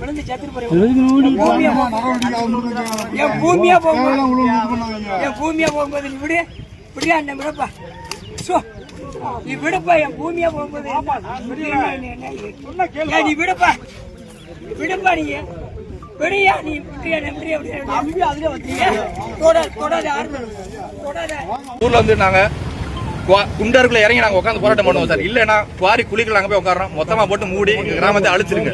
விழுந்து செத்துட்டு போறேன் என் பூமியா போகும்போது- என் பூமியா போகும்போது நீ விடு விடியா என்ன விடப்பா சோ நீ விடுப்பா என் பூமியா போகும்போது நீ விடுப்பா விடுப்பா நீ விடியா நீ ஊர்ல வந்து நாங்க குண்டருக்குள்ள இறங்கி நாங்க உட்காந்து போராட்டம் பண்ணுவோம் சார். இல்லைன்னா குவாரி குழிக்குள்ள நாங்க போய் உட்காரோம் மொத்தமா போட்டு மூடி கிராமத்தை அழிச்சிருங்க.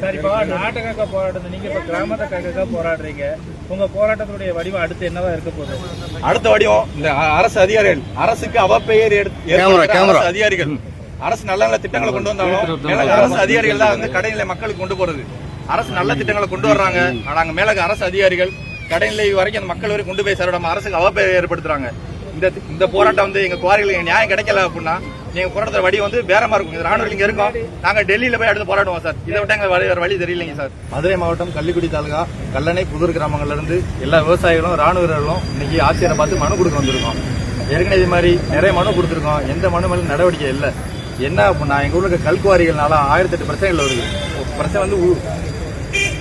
சார் இப்போ நாட்டுக்காக போராடுறது நீங்க இப்ப கிராமத்துக்காக போராடுறீங்க. உங்க போராட்டத்துடைய வடிவம் அடுத்து என்னவா இருக்க போகுது? அடுத்த வடிவம் இந்த அரசு அதிகாரிகள். அரசுக்கு அவப்பெயர் எடுத்து- ஏற்படுத்துற அரசு அதிகாரிகள். அரசு நல்ல நல்ல திட்டங்களை கொண்டு வந்தாலும் அரசு அதிகாரிகள் தான் வந்து கடைநிலை மக்களுக்கு கொண்டு போறது. அரசு நல்ல திட்டங்களை கொண்டு வர்றாங்க. ஆனா அங்க மேலக அரசு அதிகாரிகள் கடைநிலை வரைக்கும் அந்த மக்கள் வரைக்கும் கொண்டு போய் சேரடாம அரசுக்கு அவப்பெயர் ஏற்படுத்துறாங்க. இந்த இந்த போராட்டம் வந்து எங்க குவாரிகளுக்கு நியாயம் கிடைக்கல அப்படின்னா எங்க போராட்டத்தோட வழி வந்து பேரமா இருக்கும். இந்த ராணுவ இங்க இருக்கோம். நாங்க டெல்லியில போய் அடுத்து போராடுவோம் சார். இதை விட்டு எங்களுக்கு வழி வேற வழி தெரியலைங்க சார். மதுரை மாவட்டம் கள்ளிக்குடி தாலுகா கல்லணை புதூர் கிராமங்கள்ல இருந்து எல்லா விவசாயிகளும் ராணுவ வீரர்களும் இன்னைக்கு ஆட்சியரை பார்த்து மனு கொடுக்க வந்திருக்கோம். ஏற்கனவே இது மாதிரி நிறைய மனு கொடுத்துருக்கோம். எந்த மனு மேலும் நடவடிக்கை இல்லை. என்ன அப்படின்னா எங்க ஊரில் இருக்க கல்குவாரிகள்னால ஆயிரத்தி எட்டு பிரச்சனைகள் வருது. பிரச்சனை வந்து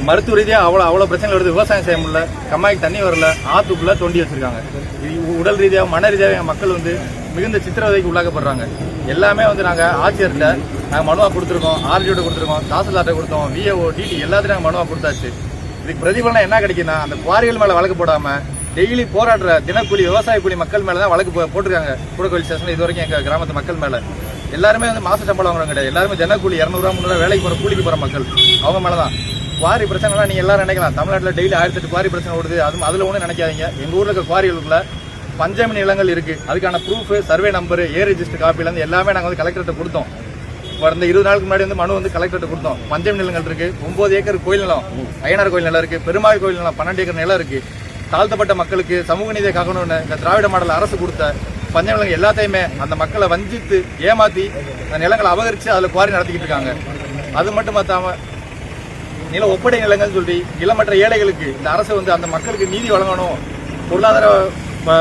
மருத்துவ ரீதியாக அவ்வளோ அவ்வளோ பிரச்சனை வருது விவசாயம் செய்ய முடியல கம்மாய்க்கு தண்ணி வரல ஆற்றுக்குள்ளே தோண்டி வச்சுருக்காங்க. உடல் ரீதியாக மன ரீதியாக எங்கள் மக்கள் வந்து மிகுந்த சித்திரவதைக்கு உள்ளாக்கப்படுறாங்க. எல்லாமே வந்து நாங்கள் ஆட்சியர்கிட்ட நாங்கள் மனுவாக கொடுத்துருக்கோம் ஆர்ஜியோட கொடுத்துருக்கோம் தாசில்தார்ட்ட கொடுத்தோம் விஏஓ டிடி எல்லாத்தையும் நாங்கள் மனுவாக கொடுத்தாச்சு. இதுக்கு பிரதிபலனம் என்ன கிடைக்குன்னா அந்த குவாரிகள் மேலே வழக்கு போடாமல் டெய்லி போராடுற தினக்கூலி விவசாய கூலி மக்கள் மேலே தான் வழக்கு போ- போட்டிருக்காங்க. கூடக்கோயில் ஸ்டேஷன் இது வரைக்கும் எங்கள் கிராமத்து மக்கள் மேலே. எல்லாருமே வந்து மாச சம்பளம் வாங்குறவங்க கிடையாது. எல்லாருமே தினக்கூலி இரநூறுவா முந்நூறுவா வேலைக்கு போகிற கூலிக்கு போகிற மக்கள். அவங்க மேலதான். குவாரி பிரச்சனைலாம் நீங்கள் எல்லாரும் நினைக்கலாம். தமிழ்நாட்டில் டெய்லி ஆயிரத்தி எட்டு குவாரி பிரச்சனை ஓடுது. அது அதில் ஒன்றும் நினைக்காதீங்க. எங்கள் ஊரில் இருக்க குவாரிகளுக்குள்ள பஞ்சமி நிலங்கள் இருக்குது அதுக்கான proof survey number A register காப்பிலேருந்து எல்லாமே நாங்கள் வந்து கலெக்டர்கிட்ட கொடுத்தோம். கடந்த இருபது நாளுக்கு முன்னாடி வந்து மனு வந்து கலெக்டர்கிட்ட கொடுத்தோம். பஞ்சமி நிலங்கள் இருக்குது ஒம்பது ஏக்கர் கோயில் நிலம். ஐயனார் கோயில் நிலம் இருக்குது பெருமாள் கோயில் நிலம் பன்னெண்டு ஏக்கர் நிலம் இருக்குது தாழ்த்தப்பட்ட மக்களுக்கு சமூக நீதியை காக்கணும்னு இந்த திராவிட மாடல் அரசு கொடுத்த பஞ்சமி நிலங்கள் எல்லாத்தையுமே அந்த மக்களை வஞ்சித்து ஏமாத்தி அந்த நிலங்களை அபகரித்து அதில் குவாரி நடத்திக்கிட்டு இருக்காங்க. அது மட்டும் பார்த்தாம நில ஒப்படை நிலங்கள் சொல்லி நிலமற்ற ஏழைகளுக்கு இந்த அரசு வந்து அந்த மக்களுக்கு நீதி வழங்கணும் பொருளாதார வ-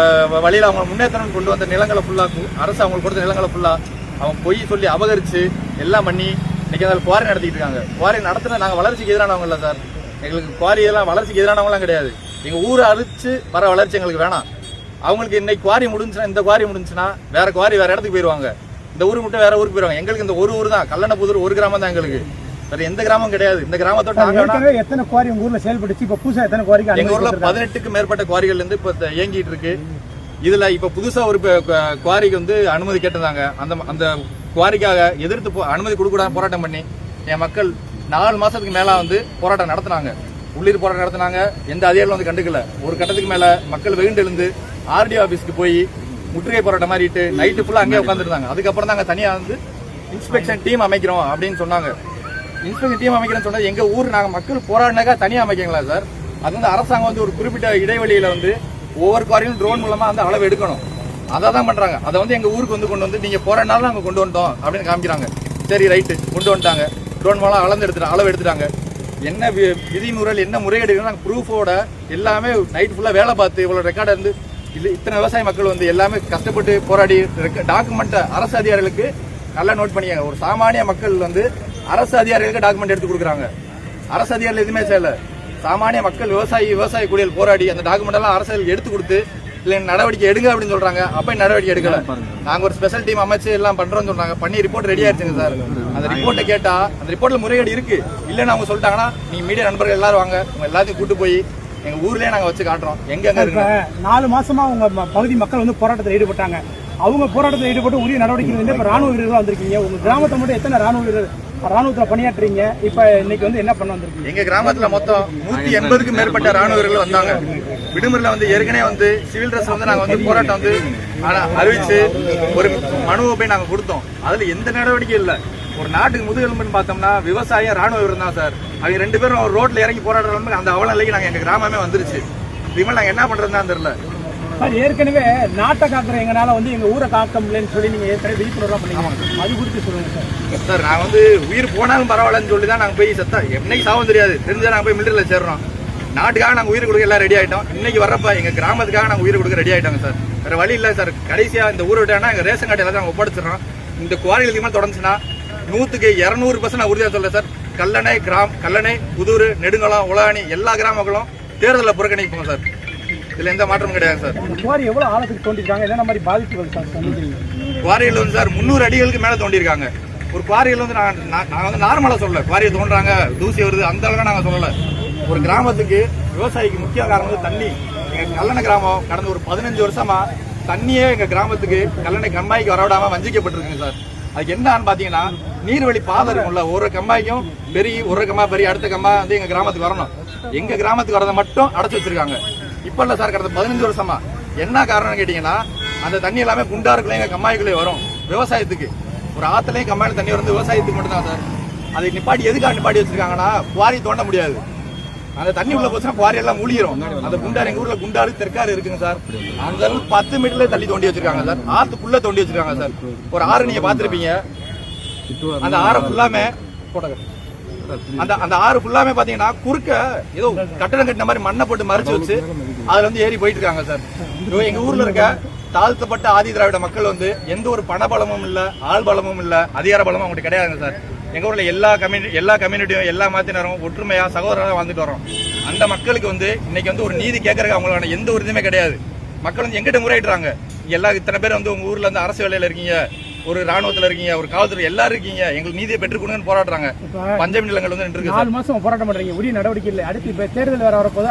அவங்க முன்னேற்றம் கொண்டு வந்த நிலங்களை ஃபுல்லாக அரசு அவங்களுக்கு கொடுத்த நிலங்களை ஃபுல்லாக அவங்க பொய் சொல்லி அபகரித்து எல்லாம் பண்ணி இன்னைக்கு அதில் குவாரி நடத்திட்டு இருக்காங்க. குவாரி நடத்தின நாங்கள் வளர்ச்சிக்கு எதிரானவங்க இல்லை சார். எங்களுக்கு குவாரி எல்லாம் வளர்ச்சிக்கு எதிரானவங்களாம் கிடையாது. எங்கள் ஊரை அழிச்சு வர வளர்ச்சி எங்களுக்கு வேணாம். அவங்களுக்கு இன்னைக்கு குவாரி முடிஞ்சுன்னா இந்த குவாரி முடிஞ்சுன்னா வேற குவாரி வேற இடத்துக்கு போயிடுவாங்க இந்த ஊருக்கு மட்டும் வேற ஊருக்கு போயிடுவாங்க எங்களுக்கு இந்த ஒரு ஊர் தான் கல்லணப்புதூர் ஒரு கிராமம் தான் எங்களுக்கு. வேற எந்த கிராமம் கிடையாது. இந்த கிராமத்தோட எத்தனை குவாரி உங்க ஊர்ல செயல்பட்டுச்சு? இப்ப புதுசா எத்தனை குவாரிக்கு எங்க ஊர்ல பதினெட்டுக்கு மேற்பட்ட குவாரிகள் இருந்து இப்ப இயங்கிட்டு இருக்கு. இதுல இப்ப புதுசா ஒரு குவாரிக்கு வந்து அனுமதி கேட்டிருந்தாங்க. அந்த அந்த குவாரிக்காக எதிர்த்து அனுமதி கொடுக்கூடாது போராட்டம் பண்ணி என் மக்கள் நாலு மாசத்துக்கு மேல வந்து போராட்டம் நடத்தினாங்க. உள்ளீர் போராட்டம் நடத்தினாங்க. எந்த அதிகாரிகளும் வந்து கண்டுக்கல. ஒரு கட்டத்துக்கு மேல மக்கள் வெகுண்டு எழுந்து ஆர்டி ஆபீஸ்க்கு போய் முற்றுகை போராட்டம் மாதிரிட்டு நைட்டு ஃபுல்லா அங்கேயே உட்காந்துருந்தாங்க அதுக்கப்புறம் தான் அங்க தனியா வந்து இன்ஸ்பெக்ஷன் டீம் அமைக்கிறோம் அப்படின்னு சொன்னாங்க. இன்ஸ்பெக்ஷன் டீம் அமைக்கிறேன்னு சொன்னது எங்க ஊர் நாங்கள் மக்கள் போராடினாக்கா தனியாக அமைக்கங்களா சார்? அது வந்து அரசாங்கம் வந்து ஒரு குறிப்பிட்ட இடைவெளியில வந்து ஒவ்வொரு குவாரியும் ட்ரோன் மூலமா அந்த அளவு எடுக்கணும். அதை தான் பண்றாங்க. அதை வந்து எங்க ஊருக்கு வந்து கொண்டு வந்து நீங்க போராடினாலும் நாங்கள் கொண்டு வந்துட்டோம் அப்படின்னு காமிக்கிறாங்க. சரி ரைட்டு கொண்டு வந்துட்டாங்க. ட்ரோன் மூலம் அளந்து எடுத்துட்டு அளவு எடுத்துட்டாங்க. என்ன வி- விதிமுறைகள் என்ன முறைகேடுகள் நாங்கள் ப்ரூஃபோட எல்லாமே நைட் ஃபுல்லாக வேலை பார்த்து இவ்வளோ ரெக்கார்டு இருந்து இது இத்தனை விவசாய மக்கள் வந்து எல்லாமே கஷ்டப்பட்டு போராடி டாக்குமெண்ட்டை அரசு அதிகாரிகளுக்கு நல்லா நோட் பண்ணிக்கங்க ஒரு சாமானிய மக்கள் வந்து அரசு அதிகாரிகளுக்கு டாக்குமெண்ட் எடுத்து கொடுக்குறாங்க. அரசு அதிகாரிகள் எதுவுமே செய்யல. சாமானிய மக்கள் விவசாயி விவசாய கூலியல் போராடி அந்த டாக்குமெண்ட் எல்லாம் அரசுக்கு எடுத்து கொடுத்து இல்லை நடவடிக்கை எடுங்க அப்படின்னு சொல்றாங்க. அப்ப நடவடிக்கை எடுக்கல. நாங்க ஒரு ஸ்பெஷல் டீம் அமைச்சு எல்லாம் பண்றோம்னு சொல்றாங்க. பண்ணி ரிப்போர்ட் ரெடி ஆயிருச்சுங்க சார். அந்த ரிப்போர்ட்டை கேட்டா அந்த ரிப்போர்ட்ல முறைகேடு இருக்கு. இல்லைன்னு அவங்க சொல்லிட்டாங்கன்னா நீங்க மீடியா நண்பர்கள் எல்லாரும் வாங்க. உங்க எல்லாத்தையும் கூட்டு போய் எங்க ஊர்லயே நாங்க வச்சு காட்டுறோம். எங்க எங்க நாலு மாசமா உங்க ம- பகுதி மக்கள் வந்து போராட்டத்தில் ஈடுபட்டாங்க. அவங்க போராட்டத்தில் ஈடுபட்டு உரிய நடவடிக்கை வந்து இப்ப ராணுவ வீரர்களா வந்திருக்கீங்க. உங்க கிராமத்தை மட்டும் எத்தனை ராணுவ வீரர் ராணுவத்துல பணியாற்றுறீங்க. இப்ப இன்னைக்கு வந்து என்ன பண்ண வந்திருக்கீங்க? எங்க கிராமத்துல மொத்தம் நூத்தி எண்பதுக்கும் மேற்பட்ட ராணுவ வந்தாங்க. விடுமுறையில வந்து ஏற்கனவே வந்து சிவில் ட்ரெஸ் வந்து நாங்க வந்து போராட்டம் வந்து அறிவித்து அறிவிச்சு ஒரு மனுவை போய் நாங்க கொடுத்தோம். அதுல எந்த நடவடிக்கையும் இல்ல. ஒரு நாட்டுக்கு முதுகெலும்புன்னு பார்த்தோம்னா விவசாயம் ராணுவ வீரர் தான் சார். அவங்க ரெண்டு பேரும் ரோட்டில் ரோட்ல இறங்கி போராடுற அந்த அவல நிலைக்கு நாங்க எங்க கிராமமே வந்துருச்சு. இதுக்கு நாங்கள் என்ன பண்ணுறதுன்னு தெரியல. சார் ஏற்கனவே நாட்டை காக்கிற எங்களால் வந்து எங்கள் ஊரை காக்க முடியலன்னு சொல்லி நீங்கள் ஏற்கனவே விழிப்புணர்வா பண்ணிக்கலாம் அது குறித்து சொல்லுங்கள் சார். சார் நான் வந்து உயிர் போனாலும் பரவாயில்லன்னு சொல்லி தான் நாங்கள் போய் சத்தம் என்னைக்கு சாவும் தெரியாது. தெரிஞ்சால் நாங்கள் போய் மில்டரியில் சேர்றோம். நாட்டுக்காக நாங்கள் உயிர் கொடுக்க எல்லாம் ரெடி ஆகிட்டோம் இன்னைக்கு வரப்ப எங்கள் கிராமத்துக்காக நாங்கள் உயிர் கொடுக்க ரெடி ஆகிட்டோங்க சார். வேறு வழி இல்லை சார். கடைசியாக இந்த ஊரை விட்டாங்கன்னா எங்கள் ரேஷன் கார்டு எல்லாத்தையும் ஒப்படைச்சிடறோம். இந்த குவாரி அதிகமாக தொடர்ந்துச்சுன்னா நூற்றுக்கு இரநூறு பர்சன்ட் நான் உறுதியாக சொல்ல சார். கல்லணை கிராம் கல்லணை புதூர் நெடுங்குளம் உலகாணி எல்லா கிராமங்களும் தேர்தலில் புறக்கணிப்போம் சார். இதுல எந்த மாற்றமும் கிடையாது சார். குவாரி எவ்வளவு ஆழத்துக்கு தோண்டிருக்காங்க? என்னென்ன மாதிரி பாதிப்புகள் சார்? குவாரியில் வந்து சார் முந்நூறு அடிகளுக்கு மேலே தோண்டியிருக்காங்க ஒரு குவாரியில் வந்து நான் நான் வந்து நார்மலாக சொல்லல. குவாரியை தோன்றாங்க தூசி வருது அந்த அளவுக்கு நாங்கள் சொல்லலை. ஒரு கிராமத்துக்கு விவசாயிக்கு முக்கிய காரணம் வந்து தண்ணி. எங்கள் கல்லணை கிராமம் கடந்த ஒரு பதினஞ்சு வருஷமா தண்ணியே எங்கள் கிராமத்துக்கு கல்லணை கம்மாய்க்கு வரவிடாம வஞ்சிக்கப்பட்டிருக்குங்க சார். அதுக்கு என்னன்னு பார்த்தீங்கன்னா நீர்வழி பாதை இருக்கும்ல ஒரு கம்மாய்க்கும் பெரிய ஒரு கம்மா பெரிய அடுத்த கம்மா வந்து எங்கள் கிராமத்துக்கு வரணும். எங்கள் கிராமத்துக்கு வரதை மட்டும் அடைச்சி வச்சிருக்காங்க. இப்போ இல்லை சார் கடந்த பதினஞ்சு வருஷமா. என்ன காரணம்னு கேட்டிங்கன்னா அந்த தண்ணி எல்லாமே குண்டாருக்குள்ளே எங்கள் கம்மாய்க்குள்ளே வரும். விவசாயத்துக்கு. ஒரு ஆத்துலயும் கம்மாயில தண்ணி வந்து விவசாயத்துக்கு மட்டும்தான் சார். அதை நிப்பாட்டி எதுக்காக நிப்பாட்டி வச்சிருக்காங்கன்னா குவாரி தோண்ட முடியாது. அந்த தண்ணி உள்ள போச்சுன்னா குவாரி எல்லாம் மூழ்கிரும் அந்த குண்டார் எங்க ஊர்ல குண்டாறு தெற்காறு இருக்குங்க சார். அந்த அளவுக்கு பத்து மீட்டர்ல தள்ளி தோண்டி வச்சிருக்காங்க சார். ஆத்துக்குள்ள தோண்டி வச்சிருக்காங்க சார். ஒரு ஆறு நீங்க பாத்திருப்பீங்க அந்த ஆறம் ஃபுல்லாமே போடுங்க. அந்த அந்த ஆறு ஃபுல்லாமே பாத்தீங்கன்னா குறுக்க ஏதோ கட்டடம் கட்டின மாதிரி மண்ணை போட்டு மறைச்சு வச்சு அதுல வந்து ஏறி போயிட்டு இருக்காங்க சார் எங்க ஊர்ல இருக்க தாழ்த்தப்பட்ட ஆதி திராவிட மக்கள் வந்து எந்த ஒரு பண பலமும் இல்ல ஆள் பலமும் இல்ல அதிகார பலமும் அவங்களுக்கு கிடையாதுங்க சார். எங்க ஊர்ல எல்லா கம்யூனி எல்லா கம்யூனிட்டியும் எல்லா மாத்தினரும் ஒற்றுமையா சகோதரராக வாழ்ந்துட்டு வரோம் அந்த மக்களுக்கு வந்து இன்னைக்கு வந்து ஒரு நீதி கேட்கறதுக்கு அவங்களான எந்த ஒரு இதுவுமே கிடையாது. மக்கள் வந்து எங்கிட்ட முறையிடுறாங்க. எல்லா இத்தனை பேர் வந்து உங்க ஊர்ல இருந்து அரசு வேலையில இருக்கீங்க. ஒரு ராணுவத்துல இருக்கீங்க ஒரு காவல்துறை எல்லாரும் இருக்கீங்க எங்களுக்கு நீதியை பெற்றுக் கொடுங்கன்னு போராடுறாங்க. பஞ்சமி நிலங்கள் வந்து நாலு மாசம் போராட்டம் பண்றீங்க உரிய நடவடிக்கை இல்லை. அடுத்து இப்ப தேர்தல் வேற வரப்போது